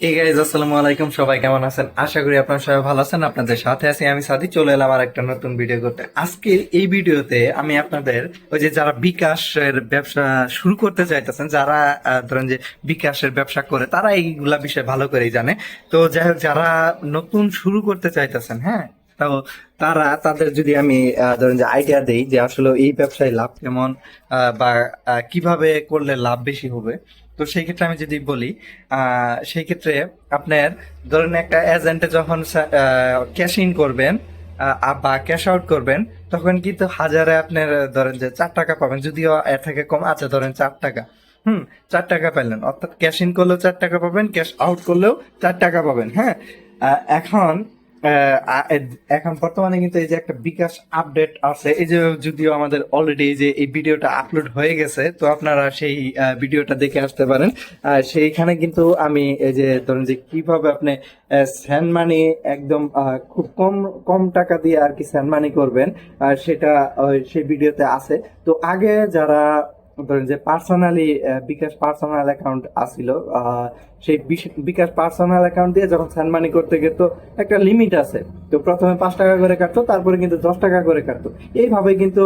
এই গাইজ আসসালামু আলাইকুম। সবাই কেমন আছেন? আশা করি আপনারা সবাই ভালো আছেন। আপনাদের সাথে আছি আমি সাদি চলে এলাম আর একটা নতুন ভিডিও করতে। আজকে এই ভিডিওতে আমি আপনাদের ওই যে যারা বিকাশের ব্যবসা শুরু করতে চাইতেছেন, যারা ধরেন যে বিকাশের ব্যবসা করে, তারা এইগুলা বিষয় ভালো করেই জানে। তো যাই হোক, যারা নতুন শুরু করতে চাইতেছেন হ্যাঁ তো তারা, তাদের যদি আমি ধরেন যে আইডিয়া দেই যে আসলে এই ব্যবসায় লাভ কেমন বা কীভাবে করলে লাভ বেশি হবে তো সেই ক্ষেত্রে আমি যদি বলি সেই ক্ষেত্রে আপনার ধরেন একটা এজেন্টে যখন ক্যাশ ইন করবেন বা ক্যাশ আউট করবেন, তখন কিন্তু হাজারে আপনার ধরেন যে চার টাকা পাবেন। যদিও এর থেকে কম আছে, ধরেন চার টাকা। হুম, চার টাকা পেলেন অর্থাৎ ক্যাশ ইন করলেও চার টাকা পাবেন ক্যাশ আউট করলেও চার টাকা পাবেন। হ্যাঁ? এখন এখন বর্তমানে কিন্তু এই যে একটা বিকাশ আপডেট আছে, এই যে যদিও আমাদের অলরেডি যে এই ভিডিওটা আপলোড হয়ে গেছে, তো আপনারা সেই ভিডিওটা দেখে আসতে পারেন। সেইখানে কিন্তু আমি এই যে ধরুন যে কীভাবে আপনি স্যান্ড মানি একদম খুব কম কম টাকা দিয়ে আর কি স্যান্ড মানি করবেন সেটা সেই ভিডিওতে আছে। তো আগে যারা ধরেন যে পার্সোনালি বিকাশ পার্সোনাল অ্যাকাউন্ট আসিল সেই বিকাশ পার্সোনাল অ্যাকাউন্ট দিয়ে যখন স্যান্ড মানি করতে গেত, একটা লিমিট আছে। তো প্রথমে পাঁচ টাকা করে কাটতো, তারপরে কিন্তু দশ টাকা করে কাটতো। এইভাবে কিন্তু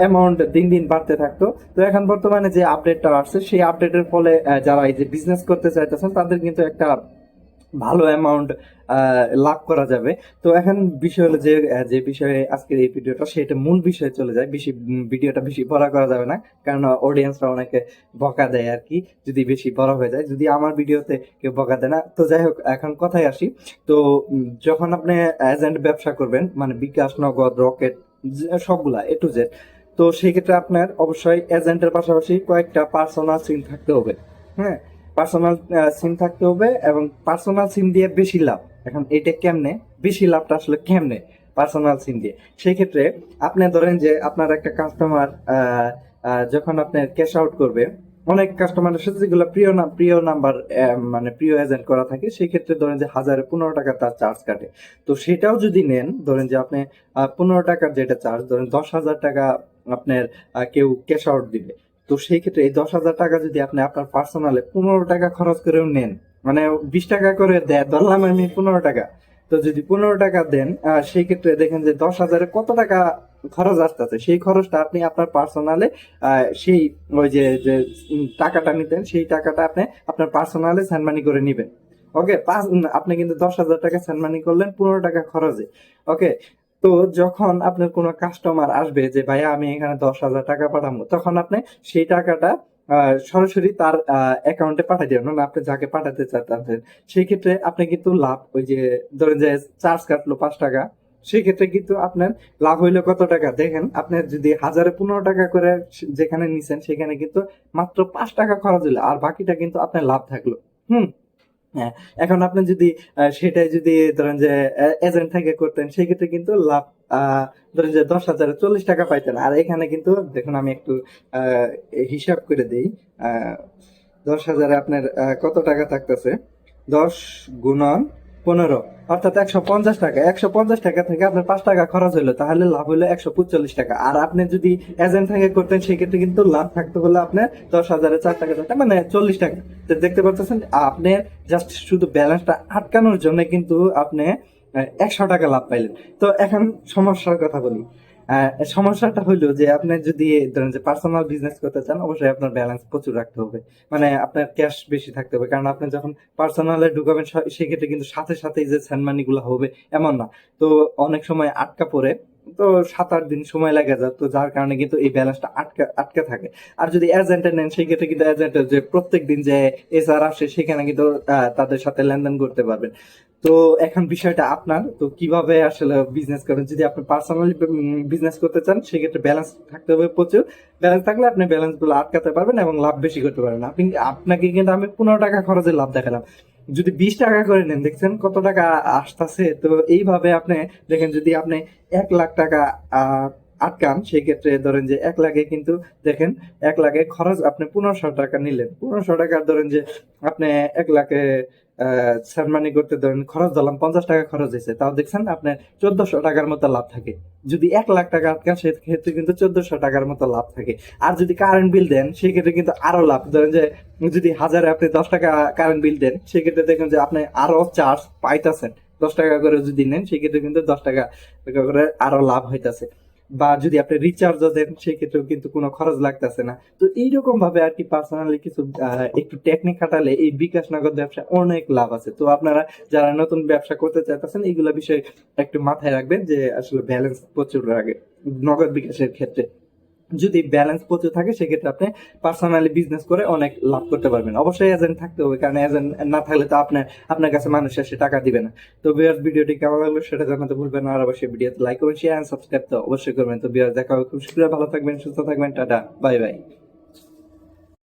অ্যামাউন্ট দিন দিন বাড়তে থাকতো। তো এখন বর্তমানে যে আপডেটটা আসছে, সেই আপডেটের ফলে যারা এই যে বিজনেস করতে চাইতেছেন, তাদের কিন্তু একটা ভালো অ্যামাউন্ট লাভ করা যাবে। তো এখন বিষয় হলো যে যে বিষয়ে আজকের এই ভিডিওটা সেটা মূল বিষয়ে চলে যায়। বেশি ভিডিওটা বেশি বড় করা যাবে না। কারণ অডিয়েন্সরা অনেকে বকা দেয় আর কি, যদি বেশি বড় হয়ে যায়। যদি আমার ভিডিওতে কেউ বকা দেয় না, তো যাই হোক, এখন কথায় আসি। তো যখন আপনি এজেন্ট ব্যবসা করবেন মানে বিকাশ, নগদ রকেট সবগুলা এ টু জেড তো সেক্ষেত্রে আপনার অবশ্যই এজেন্টের পাশাপাশি কয়েকটা পার্সোনাল সিম থাকতে হবে। হ্যাঁ? পার্সোনাল সিম থাকতে হবে এবং পার্সোনাল সিম দিয়ে বেশি লাভ। এখন এটা কেমনে? বেশি লাভটা আসলে কেমনে পার্সোনাল সিম দিয়ে? সেই ক্ষেত্রে আপনি ধরেন যে আপনার একটা কাস্টমার যখন আপনার ক্যাশ আউট করবে, অনেক কাস্টমারের সাথে যেগুলো প্রিয় না, প্রিয় নাম্বার মানে প্রিয় এজেন্ট করা থাকে সেই ক্ষেত্রে ধরেন যে হাজারে পনেরো টাকা তার চার্জ কাটে। তো সেটাও যদি নেন, ধরেন যে আপনি পনেরো টাকার যেটা চার্জ ধরেন দশ হাজার টাকা আপনার কেউ ক্যাশ আউট দিবে। তো সেই ক্ষেত্রে এই দশ হাজার টাকা যদি আপনি আপনার পার্সোনালে পনেরো টাকা খরচ করেও নেন মানে বিশ টাকা করে দেয়, ধরলাম আমি পনেরো টাকা। তো যদি পনেরো টাকা দেন সেই ক্ষেত্রে দেখেন যে দশ হাজারে কত টাকা খরচ আসতেছে? সেই খরচটা আপনি আপনার পার্সোনালে সেই ওই যে যে টাকাটা নিতেন, সেই টাকাটা আপনি আপনার পার্সোনালে স্যান্ড মানি করে নিবেন। ওকে পাঁচ, আপনি কিন্তু দশ হাজার টাকা স্যান্ড মানি করলেন, পনেরো টাকা খরচে। ওকে তো যখন আপনার কোনো কাস্টমার আসবে যে, ভাইয়া, আমি এখানে দশ হাজার টাকা পাঠাবো, তখন আপনি সেই টাকাটা সরাসরি তার অ্যাকাউন্টে পাঠিয়ে দেবেন। মানে আপনি যাকে পাঠাতে চাচ্ছেন সেই ক্ষেত্রে আপনি কিন্তু লাভ, ওই যে, ধরেন যে চার্জ কাটলো পাঁচ টাকা, সেই ক্ষেত্রে কিন্তু আপনার লাভ হইল কত টাকা? দেখেন আপনার যদি হাজারে পনেরো টাকা করে যেখানে নিছেন, সেখানে কিন্তু মাত্র পাঁচ টাকা খরচ হলো আর বাকিটা কিন্তু আপনার লাভ থাকল। হুম? হ্যাঁ এখন আপনি যদি সেটাই যদি ধরেন যে এজেন্ট থেকে করতেন, সেক্ষেত্রে কিন্তু লাভ ধরেন যে দশ হাজার চল্লিশ টাকা পাইতেন। আর এখানে কিন্তু দেখুন, আমি একটু হিসাব করে দিই। দশ হাজারে আপনার কত টাকা থাকতেছে? দশ গুণন পনেরো। অর্থাৎ একশো পঞ্চাশ টাকা। একশো পঞ্চাশ টাকা থেকে আপনার পাঁচ টাকা খরচ হলো তাহলে লাভ হলো একশো পঁচল্লিশ টাকা। আর আপনি যদি এজেন্ট থেকে করতেন, সেক্ষেত্রে কিন্তু লাভ থাকতে হলে আপনার দশ হাজারে চার টাকা চারটা মানে চল্লিশ টাকা। তো দেখতে পাচ্ছেন আপনি জাস্ট শুধু ব্যালেন্সটা আটকানোর জন্য কিন্তু আপনি একশো টাকা লাভ পাইলেন। তো এখন সমস্যার কথা বলি। সমস্যাটা হইল যে আপনি যদি ধরেন যে পার্সোনাল বিজনেস করতে চান, অবশ্যই আপনার ব্যালেন্স প্রচুর রাখতে হবে। মানে আপনার ক্যাশ বেশি থাকতে হবে। কারণ আপনি যখন পার্সোনালে ঢুকাবেন সেক্ষেত্রে কিন্তু সাথে সাথেই যে স্যান্ড মানি গুলো হবে, এমন না। তো অনেক সময় আটকা পড়ে, তো সাত আট দিন সময় লাগে যায়। তো যার কারণে কিন্তু এই ব্যালেন্সটা আটকা, আটকে থাকে। আর যদি এজেন্টে নেন সেই ক্ষেত্রে কিন্তু এজেন্টের যে প্রত্যেক দিন যে এসআর আসে সেখানে কিন্তু তাদের সাথে লেনদেন করতে পারবেন। তো এখন বিষয়টা আপনার, তো কীভাবে আসলে বিজনেস করেন? যদি আপনি পার্সোনালি বিজনেস করতে চান, সেক্ষেত্রে ব্যালেন্স থাকতে হবে প্রচুর। ব্যালেন্স থাকলে আপনি ব্যালেন্সগুলো আটকাতে পারবেন এবং লাভ বেশি করতে পারবেন। আপনি, আপনাকে কিন্তু আমি পনেরো টাকা খরচের লাভ দেখালাম। যদি বিশ টাকা করে নেন, দেখছেন কত টাকা আসতেছে? তো এইভাবে আপনি, দেখেন যদি আপনি এক লাখ টাকা আটকান সেই ক্ষেত্রে ধরেন যে এক লাখে কিন্তু, দেখেন এক লাখে খরচ আপনি পনেরোশো টাকা নিলেন। পনেরোশো টাকা ধরেন যে আপনি এক লাখে সারমানি করতে ধরেন খরচ দিলাম, পঞ্চাশ টাকা খরচ হয়েছে। তাও দেখছেন আপনার চোদ্দশো টাকার মতো লাভ থাকে। যদি এক লাখ টাকা আটকান সেক্ষেত্রে কিন্তু চোদ্দশো টাকার মতো লাভ থাকে। আর যদি কারেন্ট বিল দেন সেক্ষেত্রে কিন্তু আরও লাভ। ধরেন যে, যদি হাজারে আপনি দশ টাকা কারেন্ট বিল দেন সেক্ষেত্রে দেখুন যে, আপনি আরও চার্জ পাইতেছেন। দশ টাকা করে যদি নেন সেক্ষেত্রে কিন্তু দশ টাকা করে আরও লাভ হইতাছে। বা যদি আপনি রিচার্জও দেন, সেক্ষেত্রেও কিন্তু কোনো খরচ লাগতেছে না। তো এইরকম ভাবে আর কি পার্সোনালি কিছু একটু টেকনিক খাটালে এই বিকাশ নগদ ব্যবসা অনেক লাভ আছে। তো আপনারা যারা নতুন ব্যবসা করতে চাইতেছেন, এইগুলো বিষয়ে একটু মাথায় রাখবেন যে আসলে ব্যালেন্স প্রচুর লাগে নগদ বিকাশের ক্ষেত্রে। যদি ব্যালেন্স প্রচুর থাকে, সেক্ষেত্রে আপনি পার্সোনালি বিজনেস করে অনেক লাভ করতে পারবেন। অবশ্যই এজেন্ট থাকতে হবে, কারণ এজেন্ট না থাকলে তো আপনার আপনার কাছে মানুষ এসে টাকা দিবে না। তো বিয়ার ভিডিওটি কেমন লাগল সেটা জানাতে ভুলবেন আর অবশ্যই ভিডিওতে লাইক করবেন শেয়ার সাবস্ক্রাইব তো অবশ্যই করবেন। তো বিয়ার দেখা হবে খুব শীঘ্রই। ভালো থাকবেন, সুস্থ থাকবেন, টাটা বাই বাই